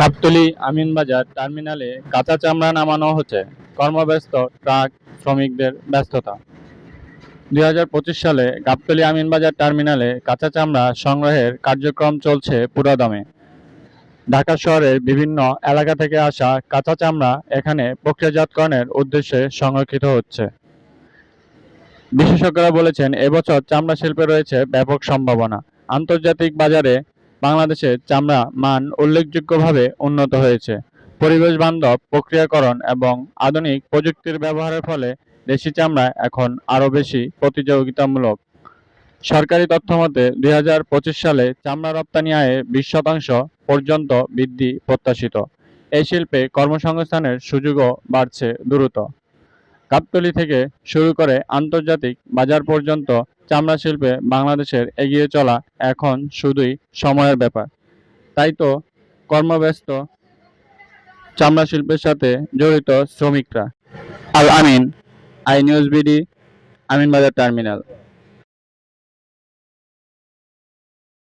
গাবতলী আমিনবাজার টার্মিনালে কাঁচা চামড়া নামানো হচ্ছে। কর্মব্যস্ত ট্রাক শ্রমিকদের ব্যস্ততা। দু হাজার পঁচিশ সালে গাবতলী আমিনবাজার টার্মিনালে কাঁচা চামড়া সংগ্রহের কার্যক্রম চলছে পুরোদমে। ঢাকা শহরের বিভিন্ন এলাকা থেকে আসা কাঁচা চামড়া এখানে প্রক্রিয়াজাতকরণের উদ্দেশ্যে সংরক্ষিত হচ্ছে। বিশেষজ্ঞরা বলেছেন, এবছর চামড়া শিল্পে রয়েছে ব্যাপক সম্ভাবনা। আন্তর্জাতিক বাজারে বাংলাদেশের চামড়া মান উল্লেখযোগ্যভাবে উন্নত হয়েছে। পরিবেশ বান্ধব, প্রক্রিয়াকরণ এবং আধুনিক প্রযুক্তির ব্যবহারের ফলে দেশি চামড়া এখন আরও বেশি প্রতিযোগিতামূলক। সরকারি তথ্যমতে দুই হাজার পঁচিশ সালে চামড়া রপ্তানি আয়ে বিশ শতাংশ পর্যন্ত বৃদ্ধি প্রত্যাশিত। এই শিল্পে কর্মসংস্থানের সুযোগও বাড়ছে দ্রুত। গাবতলী থেকে শুরু করে আন্তর্জাতিক বাজার পর্যন্ত চামড়া শিল্পে বাংলাদেশের এগিয়ে চলা এখন শুধুই সময়ের ব্যাপার। তাই তো কর্মব্যস্ত চামড়া শিল্পের সাথে জড়িত শ্রমিকরা। Al Amin, I news BD, Aminbazar terminal.